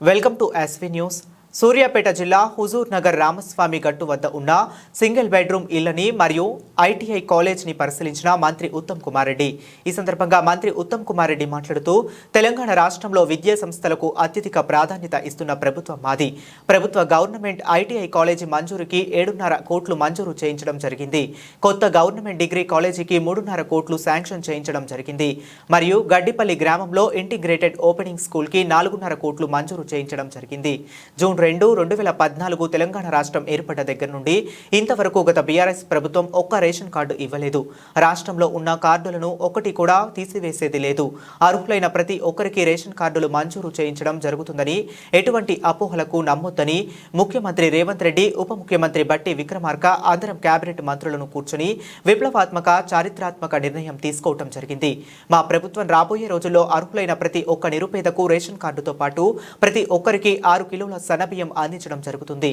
Welcome to SV news Suryapet జిల్లా హుజూర్ నగర్ రామస్వామి గట్టు వద్ద ఉన్న సింగిల్ బెడ్రూమ్ ఇళ్ళని మరియు ఐటీఐ కాలేజ్ని పరిశీలించిన మంత్రి ఉత్తమ్ కుమార్ రెడ్డి. ఈ సందర్భంగా మంత్రి ఉత్తమ్ కుమార్ రెడ్డి మాట్లాడుతూ తెలంగాణ రాష్ట్రంలో విద్యా సంస్థలకు అత్యధిక ప్రాధాన్యత ఇస్తున్న ప్రభుత్వం మాది. ప్రభుత్వ గవర్నమెంట్ ఐటీఐ కాలేజీ మంజూరుకి ఏడున్నర కోట్లు మంజూరు చేయించడం జరిగింది. కొత్త గవర్నమెంట్ డిగ్రీ కాలేజీకి మూడున్నర కోట్లు శాంక్షన్ చేయించడం జరిగింది. మరియు గడ్డిపల్లి గ్రామంలో ఇంటిగ్రేటెడ్ ఓపెనింగ్ స్కూల్కి నాలుగున్నర కోట్లు మంజూరు చేయించడం జరిగింది. జూన్ రెండు రెండు వేల పద్నాలుగు తెలంగాణ రాష్ట్రం ఏర్పడ్డ దగ్గర నుండి ఇంతవరకు గత బీఆర్ఎస్ ప్రభుత్వం ఒక్క రేషన్ కార్డు ఇవ్వలేదు. రాష్ట్రంలో ఉన్న కార్డులను ఒకటి కూడా తీసివేసేది లేదు. అర్హులైన ప్రతి ఒక్కరికి రేషన్ కార్డులు మంజూరు చేయించడం జరుగుతుందని ఎటువంటి అపోహలకు నమ్మొద్దని ముఖ్యమంత్రి రేవంత్ రెడ్డి ఉప ముఖ్యమంత్రి బట్టి విక్రమార్క అందరం కేబినెట్ మంత్రులను కూర్చుని విప్లవాత్మక చారిత్రాత్మక నిర్ణయం తీసుకోవటం జరిగింది. మా ప్రభుత్వం రాబోయే రోజుల్లో అర్హులైన ప్రతి ఒక్క నిరుపేదకు రేషన్ కార్డుతో పాటు ప్రతి ఒక్కరికి ఆరు కిలోల సన్నబియ్యం అందించడం జరుగుతుంది.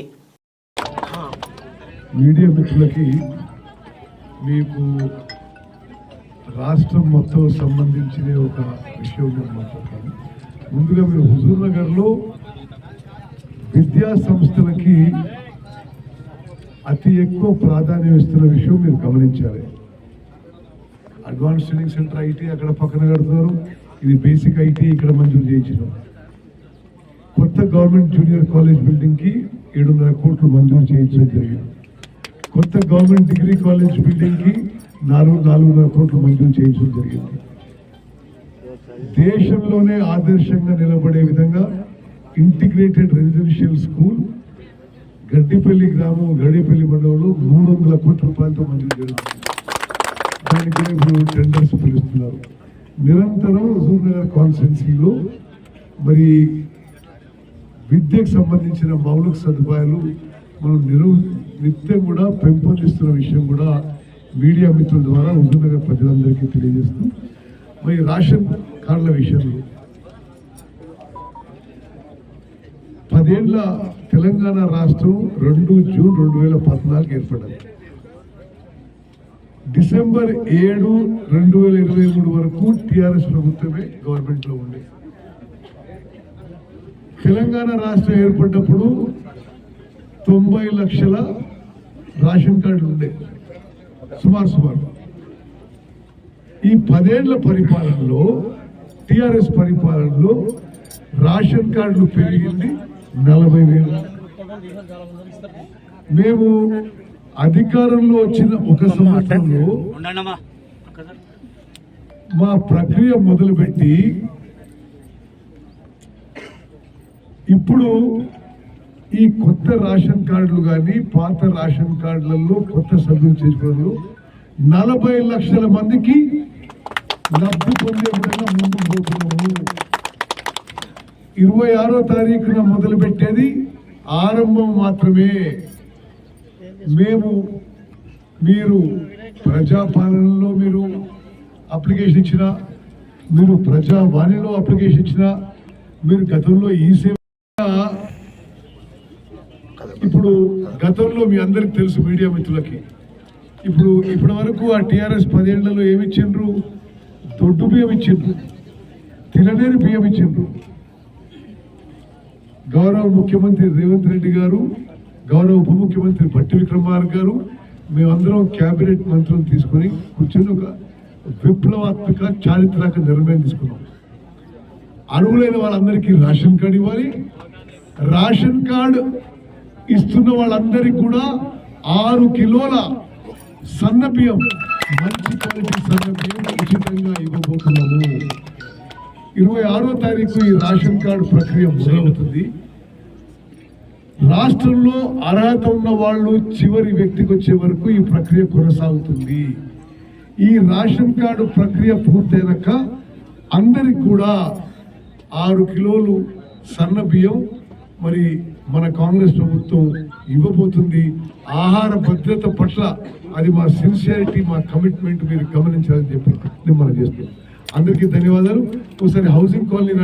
మీడియా మిత్రులకి మీకు రాష్ట్రం మొత్తం సంబంధించిన ఒక విషయం నేను మాట్లాడతాను. ముందుగా మీరు హుజూర్ నగర్లో విద్యా సంస్థలకి అతి ఎక్కువ ప్రాధాన్యం ఇస్తున్న విషయం మీరు గమనించాలి. అడ్వాన్స్ ట్రైనింగ్ సెంటర్ ఐటీ అక్కడ పక్కన కడుతున్నారు. ఇది బేసిక్ ఐటీ ఇక్కడ మంజూరు చేయించినాం. కొత్త గవర్నమెంట్ జూనియర్ కాలేజ్ బిల్డింగ్కి ఏడున్నర కోట్లు మంజూరు చేయించడం జరిగింది. కొత్త గవర్నమెంట్ డిగ్రీ కాలేజ్ బిల్డింగ్కి నాలుగు నాలుగున్నర కోట్లు మంజూరు చేయించడం జరిగింది. దేశంలోనే ఆదర్శంగా నిలబడే విధంగా ఇంటిగ్రేటెడ్ రెసిడెన్షియల్ స్కూల్ గడ్డిపల్లి గ్రామం గడిపల్లి మండలంలో మూడు వందల కోట్ల రూపాయలతో మంజూరు జరుగుతుంది దానికి ఇప్పుడు టెండర్స్ పిలుస్తున్నారు. నిరంతరం హుజూర్నగర్ కాన్స్టిట్యున్సీలో మరి విద్యకు సంబంధించిన మౌలిక సదుపాయాలు మనం నిరు నిత్యం కూడా పెంపొందిస్తున్న విషయం కూడా మీడియా మిత్రుల ద్వారా హుజూర్నగర్ ప్రజలందరికీ తెలియజేస్తూ మరి రేషన్ కార్డుల విషయంలో. పదేళ్ళ తెలంగాణ రాష్ట్రం రెండు జూన్ రెండు వేల పద్నాలుగు ఏర్పడింది డిసెంబర్ ఏడు రెండు వేల ఇరవై మూడు వరకు టీఆర్ఎస్ ప్రభుత్వమే గవర్నమెంట్లో ఉండేది ఉంది తెలంగాణ రాష్ట్రం ఏర్పడ్డప్పుడు తొంభై లక్షల రేషన్ కార్డులు ఉండే. సుమారు సుమారు. ఈ పదేళ్ళ పరిపాలనలో టిఆర్ఎస్ పరిపాలనలో రేషన్ కార్డులు పెరిగింది నలభై వేలు. మేము అధికారంలో వచ్చిన ఒక సంవత్సరంలో మా ప్రక్రియ మొదలుపెట్టి ఇప్పుడు ఈ కొత్త రేషన్ కార్డులు కానీ పాత రేషన్ కార్డులలో కొత్త సభ్యులు చేసుకోవడంలో నలభై లక్షల మందికి లబ్ధి పొందే విధంగా ముందుకు పోతున్నాము ఇరవై ఆరో తారీఖున మొదలుపెట్టేది ఆరంభం మాత్రమే. మేము మీరు ప్రజాపాలనలో మీరు అప్లికేషన్ ఇచ్చిన మీరు ప్రజావాణిలో అప్లికేషన్ ఇచ్చిన మీరు గతంలో ఈ సేవ ఇప్పుడు గతంలో మీ అందరికి తెలుసు మీడియా మిత్రులకి. ఇప్పుడు ఇప్పటి వరకు ఆ టీఆర్ఎస్ పదేళ్ళలో ఏమి ఇచ్చిండ్రు దొడ్డు బియ్యం ఇచ్చిండ్రు. తినలేని బియ్యం ఇచ్చిండ్రు. గౌరవ ముఖ్యమంత్రి రేవంత్ రెడ్డి గారు గౌరవ ఉప ముఖ్యమంత్రి భట్టి విక్రమార్ గారు మేమందరం క్యాబినెట్ మంత్రం తీసుకొని కూర్చొని ఒక విప్లవాత్మక చారిత్రక నిర్ణయం తీసుకున్నాం. అర్హులైన వాళ్ళందరికీ రేషన్ కార్డు ఇవ్వాలి. రేషన్ కార్డు ఇస్తున్న వాళ్ళందరికీ కూడా ఆరు కిలోల సన్న బియ్యం మంచి క్వాలిటీ సన్న బియ్యం ఉచితంగా ఇవ్వబోతున్నాము. ఇరవై ఆరో తారీఖు ఈ రేషన్ కార్డు ప్రక్రియ మొదలవుతుంది. రాష్ట్రంలో అర్హత ఉన్న వాళ్ళు చివరి వ్యక్తికి వచ్చే వరకు ఈ ప్రక్రియ కొనసాగుతుంది. ఈ రేషన్ కార్డు ప్రక్రియ పూర్తయినాక అందరికి కూడా ఆరు కిలోలు సన్న బియ్యం మరి మన కాంగ్రెస్ ప్రభుత్వం ఇవ్వబోతుంది ఆహార భద్రత పట్ల అది మా సిన్సియారిటీ మా కమిట్మెంట్ మీరు గమనించాలని చెప్పి నేను మనం చేస్తున్నాం. అందరికీ ధన్యవాదాలు. ఒకసారి హౌసింగ్ కాలనీ